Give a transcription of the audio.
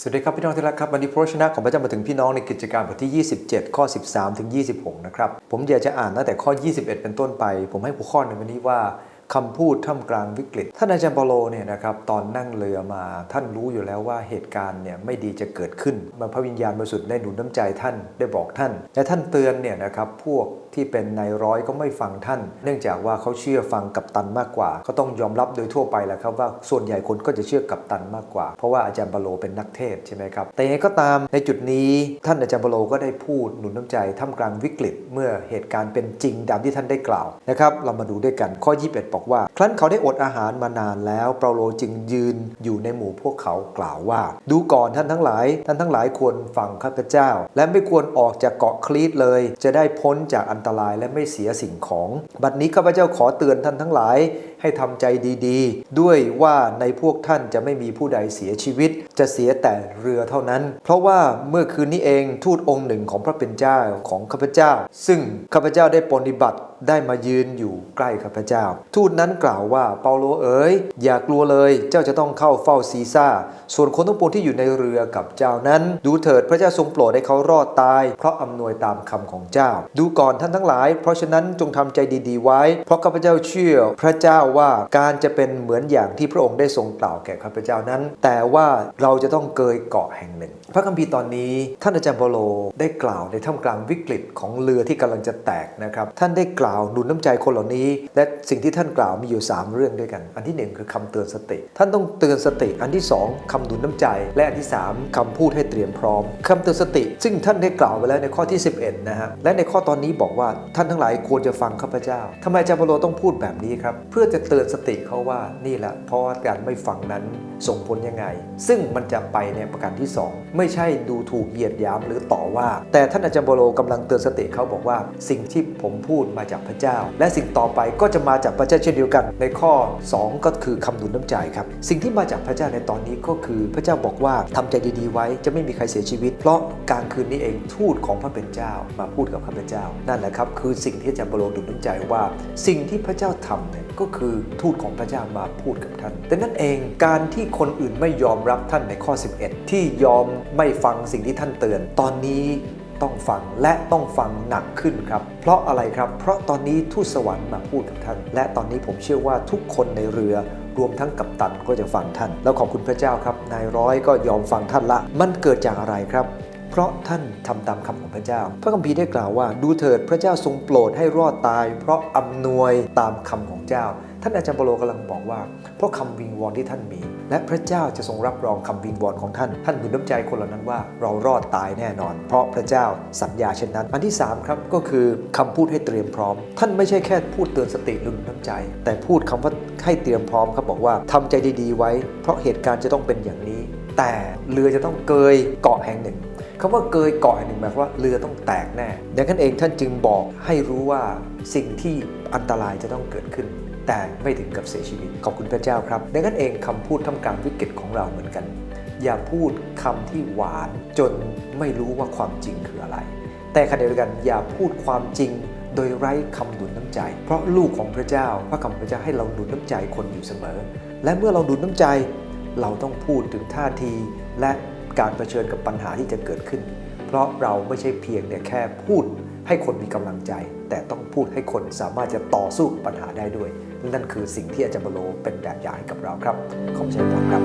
สวัสดีครับพี่น้องที่รักครับวันนี้พระชนะของพระเจ้ามาถึงพี่น้องในกิจการบทที่ 27 ข้อ 13 ถึง 26 นะครับ ผมอยากจะอ่านตั้งแต่ข้อ 21 เป็นต้นไป ผมให้หัวข้อในวันนี้ว่า คำพูดท่ามกลางวิกฤต ท่านอาจารย์เปโลเนี่ยนะครับตอนนั่งเรือมาท่านรู้อยู่แล้วว่าเหตุการณ์เนี่ยไม่ดีจะเกิดขึ้นมาพระวิญญาณบริสุทธิ์ได้หนุนน้ำใจท่านได้บอกท่าน และท่านเตือนเนี่ยนะครับพวกที่เป็นนายร้อยก็ไม่ฟังท่าน เนื่องจากว่าเขาเชื่อฟังกัปตันมากกว่า ก็ต้องยอมรับโดยทั่วไปแหละครับว่าส่วนใหญ่คนก็จะเชื่อกัปตันมากกว่า เพราะว่าอาจารย์เปาโลเป็นนักเทศใช่ไหมครับแต่ยังไงก็ตามในจุดนี้ท่านอาจารย์เปาโลก็ได้พูดหนุนน้ำใจท่ามกลางวิกฤต เมื่อเหตุการณ์เป็นจริงดังที่ท่านได้กล่าวนะครับเรามาดูด้วยกันข้อ 21บอกว่า ครั้นเขาได้อดอาหารมานานแล้วเปาโลจึงยืนอยู่ในหมู่พวกเขากล่าวว่า ดูก่อนท่านทั้งหลาย ท่านทั้งหลายควรฟังข้าพเจ้า และไม่ควรออกจากเกาะคลีตเลย จะได้พ้นจากอันตรายและไม่เสียสิ่งของ บัดนี้ข้าพเจ้าขอเตือนท่านทั้งหลาย ให้ทำใจดีๆ ด้วยว่าในพวกท่านจะไม่มีผู้ใดเสียชีวิต จะเสียแต่เรือเท่านั้น เพราะว่าเมื่อคืนนี้เองทูตองค์หนึ่งของพระเป็นเจ้าของข้าพเจ้า ซึ่งข้าพเจ้าได้ปฏิบัติได้มายืนอยู่ใกล้ข้าพเจ้า ทูตนั้นกล่าวว่าเปาโลเอ๋ยอย่ากลัวเลย เจ้าจะต้องเข้าเฝ้าซีซ่า ส่วนคนทั้งปวงที่อยู่ในเรือกับเจ้านั้น ดูเถิดพระเจ้าทรงโปรดให้เขารอดตาย เพราะอำนวยตามคำของเจ้า ดูก่อนท่านทั้งหลาย เพราะฉะนั้นจงทำใจดีๆไว้ เพราะข้าพเจ้าเชื่อพระเจ้าว่าการจะเป็นเหมือนอย่างที่พระองค์ได้ทรงกล่าวแก่ข้าพเจ้านั้น แต่ว่าเราจะต้องเกยเกาะแห่งหนึ่ง พระคัมภีร์ตอนนี้ท่านอาจารย์เปโลได้กล่าวในท่ามกลางวิกฤตของเรือที่กำลังจะแตกนะครับท่านได้กล่าวหนุนน้ำใจคนเหล่านี้ และสิ่งที่ท่านกล่าวมีอยู่ 3 เรื่องด้วยกัน อันที่ 1 คือคำเตือนสติ ท่านต้องเตือนสติ อันที่ 2คำหนุนน้ำใจ และอันที่ 3คำพูดให้เตรียมพร้อมคำเตือนสติ ซึ่งท่านได้กล่าวไปแล้วในข้อที่ 11นะฮะและในข้อตอนนี้บอกว่าท่านทั้งหลายควรจะฟังข้าพเจ้าทำไมอาจารย์เปโลต้องพูดแบบนี้ครับเพื่อจะเตือนสติเขาว่านี่แหละเพราะว่าการไม่ฟังนั้นส่งผลยังไง ซึ่งมันจะไปในประการที่ 2 ไม่ใช่ดูถูกเหยียดหยามหรือต่อว่า แต่ท่านอาจารย์เปาโลกำลังเตือนสติเขาบอกว่า สิ่งที่ผมพูดมาจากพระเจ้า และสิ่งต่อไปก็จะมาจากพระเจ้าเช่นเดียวกัน ในข้อ 2 ก็คือคำหนุนน้ำใจครับ สิ่งที่มาจากพระเจ้าในตอนนี้ก็คือพระเจ้าบอกว่าทำใจดีๆไว้จะไม่มีใครเสียชีวิต เพราะกลางคืนนี้เองทูตของพระเป็นเจ้า มาพูดกับข้าพเจ้า นั่นแหละครับคือสิ่งที่อาจารย์เปาโลหนุนน้ำใจว่า สิ่งที่พระเจ้าทำเนี่ยก็คือทูตของพระเจ้ามาพูดกับท่าน แต่นั่นเองการที่คนอื่นไม่ยอมรับท่านในข้อ 11 ที่ยอมไม่ฟังสิ่งที่ท่านเตือน ตอนนี้ต้องฟังและต้องฟังหนักขึ้นครับ เพราะอะไรครับ เพราะตอนนี้ทูตสวรรค์มาพูดกับท่าน และตอนนี้ผมเชื่อว่าทุกคนในเรือรวมทั้งกัปตันก็จะฟังท่าน แล้วขอบคุณพระเจ้าครับ นายร้อยก็ยอมฟังท่านละ มันเกิดจากอะไรครับ เพราะท่านทำตามคำของพระเจ้า พระคัมภีร์ได้กล่าวว่า ดูเถิดพระเจ้าทรงโปรดให้รอดตาย เพราะอำนวยตามคำของเจ้า ท่านอาจารย์เปโลกำลังบอกว่า เพราะคำวิงวอนที่ท่านมี และพระเจ้าจะทรงรับรองคำวิงวอนของท่าน ท่านหนุนน้ำใจคนเหล่านั้นว่า เรารอดตายแน่นอน เพราะพระเจ้าสัญญาเช่นนั้น อันที่ 3 ครับก็คือคำพูดให้เตรียมพร้อม ท่านไม่ใช่แค่พูดเตือนสติหนุนน้ำใจ แต่พูดคำว่าให้เตรียมพร้อมครับบอกว่าทำใจดีๆไว้ เพราะเหตุการณ์จะต้องเป็นอย่างนี้ แต่เรือจะต้องเกยเกาะแห่งหนึ่ง คำว่าเกยเกาะหนึ่งหมายความว่าเรือต้องแตกแน่ดังนั้นเองท่านจึงบอกให้รู้ว่าสิ่งที่อันตรายจะต้องเกิดขึ้น แต่ไม่ถึงกับเสียชีวิต ขอบคุณพระเจ้าครับ ดังนั้นเองคำพูดท่ามกลางวิกฤตของเราเหมือนกัน อย่าพูดคำที่หวานจนไม่รู้ว่าความจริงคืออะไร แต่ขณะเดียวกันอย่าพูดความจริงโดยไร้คำหนุนน้ำใจ เพราะลูกของพระเจ้าพระคำพระเจ้าให้เราหนุนน้ำใจคนอยู่เสมอ และเมื่อเราหนุนน้ำใจ เราต้องพูดถึงท่าทีและ การเผชิญกับปัญหาที่จะเกิดขึ้น เพราะเราไม่ใช่เพียงแต่แค่พูดให้คนมีกำลังใจ แต่ต้องพูดให้คนสามารถจะต่อสู้กับปัญหาได้ด้วย นั่นคือสิ่งที่อาจารย์บโลเป็นแบบอย่างให้กับเราครับขอบใจพรครับ